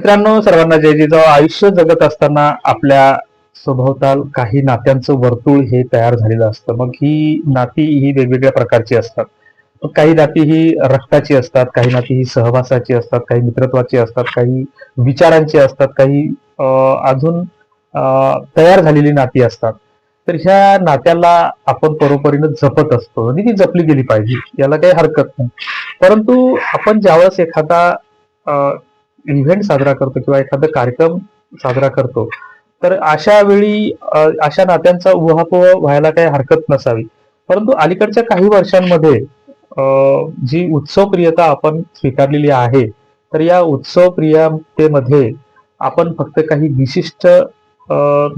मित्रांनो सर्वांना जय जिजाऊ. आयुष्य जगत असताना आपल्या सभोवताल काही नात्यांचं वर्तुळ हे तयार झालेलं असतं. मग ही नाती ही वेगवेगळ्या प्रकारची असतात. मग काही नाती ही रक्ताची असतात काही नाती ही सहवासाची असतात काही मित्रत्वाची असतात काही विचारांची असतात काही अजून तयार झालेली नाती असतात. तर ह्या नात्याला आपण परोपरीनं जपत असतो आणि ती जपली गेली पाहिजे. याला काही हरकत नाही. परंतु आपण ज्यावेळेस एखादा इव्हेंट साजरा करतो किंवा एखादा कार्यक्रम साजरा करतो तर अशा वेळी अशा नात्यांचा उहापोह व्हायला काही हरकत नसावी. परंतु अलीकडच्या काही वर्षांमध्ये जी उत्सवप्रियता आपण स्वीकारलेली आहे तर या उत्सवप्रियतेमध्ये आपण फक्त काही विशिष्ट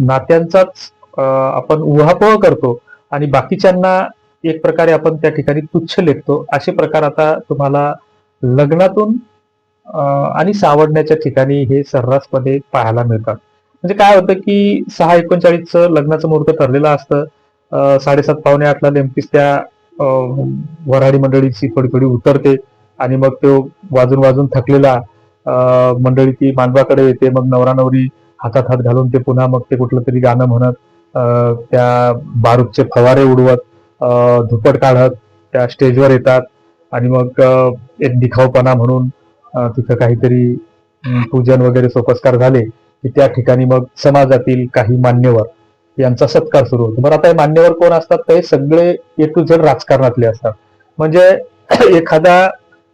नात्यांचाच आपण उहापोह करतो आणि बाकीच्यांना एक प्रकारे आपण त्या ठिकाणी तुच्छ लेखतो असे प्रकार आता तुम्हाला लग्नातून आणि सावडण्याच्या ठिकाणी हे सर्रासपणे पाहायला मिळतात. म्हणजे काय होतं की सहा एकोणचाळीसचं लग्नाचं मुहूर्त ठरलेलं असतं. साडेसात पावणे आठला नेमकीच त्या वऱ्हाडी मंडळीची थोडी थोडी उतरते आणि मग तो वाजून वाजून थकलेला मंडळी ती मांडवाकडे येते. मग नवरा नवरी हातात हात घालून ते पुन्हा मग ते कुठलं तरी गाणं म्हणत त्या बारूदचे फवारे उडवत धुपट काढत त्या स्टेजवर येतात. आणि मग एक दिखावपणा म्हणून तिथं काहीतरी पूजन वगैरे सोपस्कार झाले की त्या ठिकाणी मग समाजातील काही मान्यवर यांचा सत्कार सुरू होतो. बरं आता हे मान्यवर कोण असतात? ते सगळे ए टू झेड राजकारणातले असतात. म्हणजे एखादा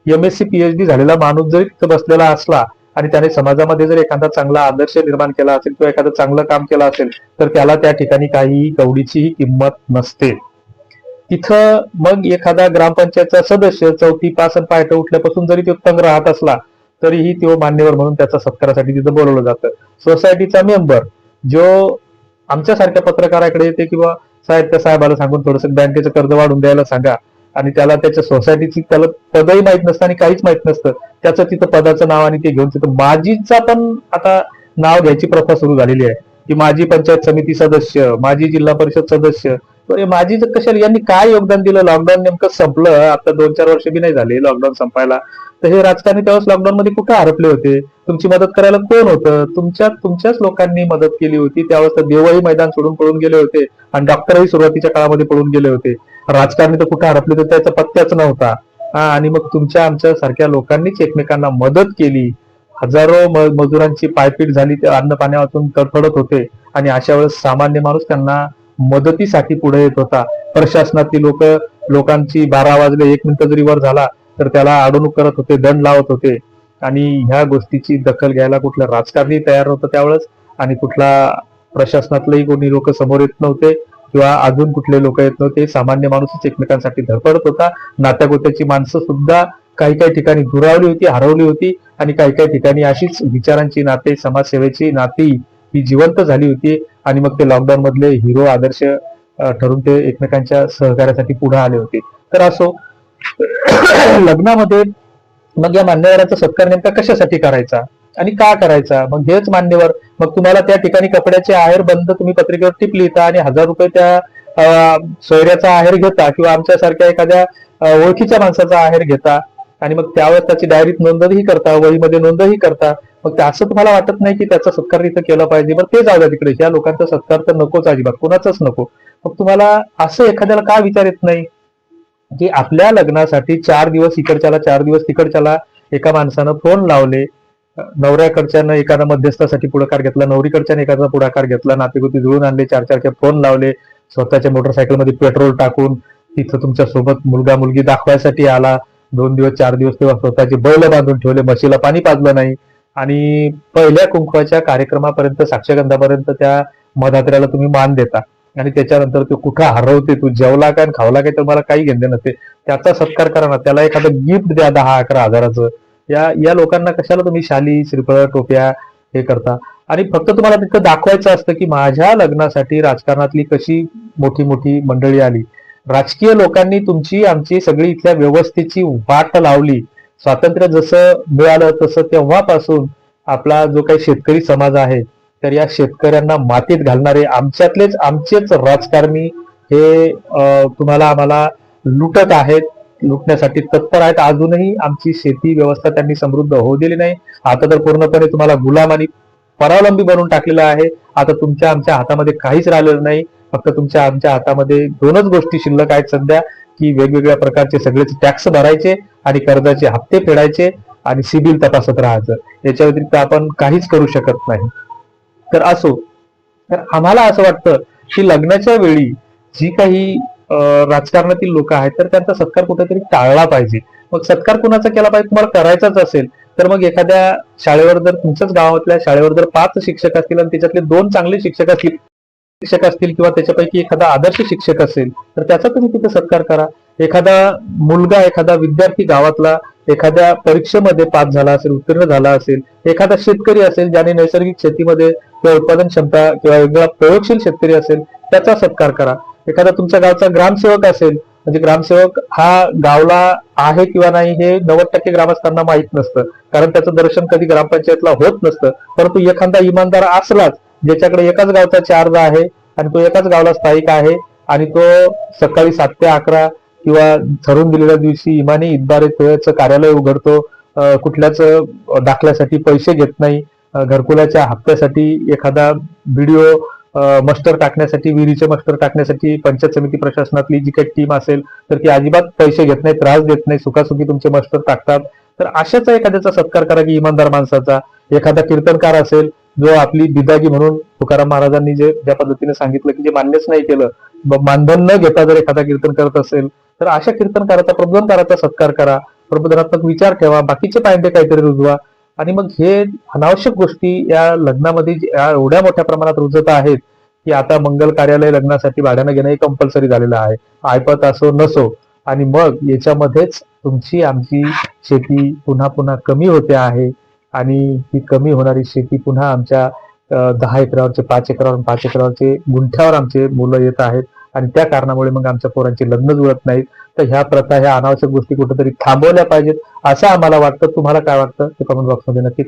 एम एस सी पीएचडी झालेला माणूस जरी तिथं बसलेला असला आणि त्याने समाजामध्ये जर एखादा चांगला आदर्श निर्माण केला असेल किंवा एखादं चांगलं काम केलं असेल तर त्याला त्या ठिकाणी काही गवडीचीही किंमत नसते. तिथं मग एखादा ग्रामपंचायतचा सदस्य चौथी पास आणि उठल्यापासून जरी तो तंग राहत असला तरीही तो मान्यवर म्हणून त्याचा सत्कारासाठी तिथं बोलवलं जातं. सोसायटीचा मेंबर जो आमच्यासारख्या पत्रकाराकडे येते किंवा साहेब त्या साहेबाला सांगून थोडस बँकेचं कर्ज वाढून द्यायला सांगा आणि त्याला त्याच्या सोसायटीची त्याला पदही माहीत नसतं आणि काहीच माहीत नसतं त्याचं तिथं पदाचं नाव आणि ते घेऊन तिथं माजीचा पण आता नाव घ्यायची प्रथा सुरू झालेली आहे की माजी पंचायत समिती सदस्य माजी जिल्हा परिषद सदस्य तर कशाला? यांनी काय योगदान दिलं? लॉकडाऊन नेमकं संपलं. आता दोन चार वर्ष बी नाही झाले लॉकडाऊन संपायला. तर हे राजकारणी त्यावेळेस लॉकडाऊन मध्ये कुठे हरपले होते? तुमची मदत करायला कोण होतं? तुमच्या तुमच्याच लोकांनी मदत केली होती. त्यावेळेस तर देवही मैदान सोडून पळून गेले होते आणि डॉक्टरही सुरुवातीच्या काळामध्ये पळून गेले होते. राजकारणी तर कुठे हरपले तर त्याचा पत्त्याच नव्हता. हा आणि मग तुमच्या आमच्या सारख्या लोकांनीच एकमेकांना मदत केली. हजारो मजुरांची पायपीट झाली ते अन्न पाण्या तडफडत होते. आणि अशा वेळेस सामान्य माणूस त्यांना मदतीसाठी पुढे येत होता. प्रशासनातील लोक लोकांची बारा वाजले एक मिनिट जरी वर झाला तर त्याला अडवणूक करत होते दंड लावत होते. आणि ह्या गोष्टीची दखल घ्यायला कुठलं राजकारणी तयार होतं त्यावेळेस. आणि कुठला प्रशासनातलेही कोणी लोक समोर येत नव्हते किंवा अजून कुठले लोक येत नव्हते. सामान्य माणूसच एकमेकांसाठी धडपडत होता. नात्यागोत्याची माणसं सुद्धा काही काही ठिकाणी दुरावली होती हरवली होती. आणि काही काही ठिकाणी अशीच विचारांची नाते समाजसेवेची नाती ही जिवंत झाली होती आणि मग ते लॉकडाऊन मधले हिरो आदर्श ठरून ते एकमेकांच्या सहकार्यासाठी पुढे आले होते. तर असो लग्नामध्ये मग या मान्यवरांचा सत्कार नेमका कशासाठी करायचा आणि का करायचा? मग हेच मान्यवर मग तुम्हाला त्या ठिकाणी कपड्याचे आहेर बंद तुम्ही पत्रिकेवर टिप लिहिता आणि हजार रुपये त्या सोयऱ्याचा आहेर घेता किंवा आमच्यासारख्या एखाद्या ओळखीच्या माणसाचा आहेर घेता आणि मग त्यावर त्याची डायरीत नोंदही करता वहीमध्ये नोंदही करता. मग ते असं तुम्हाला वाटत नाही की त्याचा सत्कार इथं केला पाहिजे? बरं ते जाऊ द्या तिकडे. या लोकांचा सत्कार तर नकोच अजिबात. कोणाचाच नको. मग तुम्हाला असं एखाद्याला का विचार येत नाही? की आपल्या लग्नासाठी चार दिवस इकडच्याला चार दिवस तिकडच्याला एका माणसानं फोन लावले नवऱ्याकडच्यानं एखादा मध्यस्थासाठी पुढाकार घेतला नवरीकडच्यानं एखादा पुढाकार घेतला नातेगुती जुळून आणले चार चारचे फोन लावले स्वतःच्या मोटरसायकलमध्ये पेट्रोल टाकून तिथं तुमच्यासोबत मुलगा मुलगी दाखवायसाठी आला. दोन दिवस चार दिवस तेव्हा स्वतःचे बैल बांधून ठेवले म्हशीला पाणी पाजलं नाही. आणि पहिल्या कुंकवाच्या कार्यक्रमापर्यंत साक्षगंधापर्यंत त्या मधात्र्याला तुम्ही मान देता. आणि त्याच्यानंतर तो कुठं हरवते तू जेवला काय आणि खावला काय तर मला काही घेणे नसते. त्याचा सत्कार करा ना. त्याला एखादं गिफ्ट द्या दहा अकरा हजाराचं. या या लोकांना कशाला तुम्ही शाली श्रीफळ टोप्या हे करता? आणि फक्त तुम्हाला तिथं दाखवायचं असतं की माझ्या लग्नासाठी राजकारणातली कशी मोठी मोठी मंडळी आली. राजकीय लोकांनी तुमची आमची सगळी इथल्या व्यवस्थेची वाट लावली. स्वातंत्र्य जसं मिळालं तसं तेव्हापासून आपला जो काही शेतकरी समाज आहे तर या शेतकऱ्यांना मातीत घालणारे आमच्यातलेच आमचेच राजकारणी हे तुम्हाला आम्हाला लुटत आहेत. लुटण्यासाठी तत्पर आहेत. अजूनही आमची शेती व्यवस्था त्यांनी समृद्ध होऊ दिली नाही. आता तर पूर्णपणे तुम्हाला गुलाम आणि परावलंबी बनवून टाकलेलं आहे. आता तुमच्या आमच्या हातामध्ये काहीच राहिलेलं नाही. फक्त तुमच्या आमच्या हातामध्ये दोनच गोष्टी शिल्लक आहेत सध्या की वेगवेगळ्या प्रकारचे सगळेच टॅक्स भरायचे आणि कर्जाचे हप्ते फेडायचे आणि सिबिल तपासत राहायचं. याच्या व्यतिरिक्त आपण काहीच करू शकत नाही. तर असो तर आम्हाला असं वाटतं की लग्नाच्या वेळी जी काही राजकारणातील लोक आहेत तर त्यांचा सत्कार कुठेतरी टाळला पाहिजे. मग सत्कार कुणाचा केला पाहिजे? तुम्हाला करायचाच असेल तर मग एखाद्या शाळेवर जर तुमच्याच गावातल्या शाळेवर जर पाच शिक्षक असतील आणि त्याच्यातले दोन चांगले शिक्षक असतील शिक्षक असतील किंवा त्याच्यापैकी एखादा आदर्श शिक्षक असेल तर त्याचा तुम्ही तिथे सत्कार करा. एखादा मुलगा एखादा विद्यार्थी गावातला एखाद्या परीक्षेमध्ये पास झाला असेल उत्तीर्ण झाला असेल एखादा शेतकरी असेल ज्याने नैसर्गिक शेतीमध्ये किंवा उत्पादन क्षमता किंवा वेगळा प्रयोगशील शेतकरी असेल त्याचा सत्कार करा. एखादा तुमच्या गावचा ग्रामसेवक असेल म्हणजे ग्रामसेवक हा गावला आहे किंवा नाही हे नव्वद टक्के ग्रामस्थांना माहीत नसतं. कारण त्याचं दर्शन कधी ग्रामपंचायतला होत नसतं. परंतु एखादा इमानदार असलाच ज्याच्याकडे एकाच गावचा चार्ज आहे आणि तो एकाच गावला स्थायिक आहे आणि तो सकाळी सात ते अकरा किंवा ठरवून दिलेल्या दिवशी इमानी इतबारे थोड्याचं कार्यालय उघडतो कुठल्याच दाखल्यासाठी पैसे घेत नाही घरकुलाच्या हप्त्यासाठी एखादा व्हिडिओ मस्टर टाकण्यासाठी विहिरीचे मस्टर टाकण्यासाठी पंचायत समिती प्रशासनातली जी काही टीम असेल तर ती अजिबात पैसे घेत नाही त्रास देत नाही सुखासुखी तुमचे मस्टर टाकतात. तर अशाचा एखाद्याचा सत्कार करा की इमानदार माणसाचा. एखादा कीर्तनकार असेल जो आपली बिदागी म्हणून तुकाराम महाराजांनी जे ज्या पद्धतीने सांगितलं की जे मान्यच नाही केलं मानधन न घेता जर एखादा कीर्तन करत असेल तर अशा कीर्तनकाराचा प्रबोधनकाराचा सत्कार करा प्रबोधनात्मक विचार ठेवा बाकीचे पायंडे काहीतरी रुजवा. आणि मग हे अनावश्यक गोष्टी या लग्नामध्ये या एवढ्या मोठ्या प्रमाणात रुजत आहेत की आता मंगल कार्यालय लग्नासाठी भाड्यानं घेणं हे कंपल्सरी झालेलं आहे. ऐपत असो नसो. आणि मग याच्यामध्येच तुमची आमची शेती पुन्हा पुन्हा कमी होते आहे. आणि ही कमी होणारी शेती पुन्हा आमच्या दहा एकरावरचे पाच एकरावर पाच एकरावरचे गुंठ्यावर आमचे मुलं येत आहेत. आणि त्या कारणामुळे मग आमच्या पोरांची लग्न जुळत नाहीत. तर ह्या प्रथा ह्या अनावश्यक गोष्टी कुठेतरी थांबवल्या पाहिजेत असं आम्हाला वाटतं. तुम्हाला काय वाटतं? ते कमेंट बॉक्समध्ये नक्की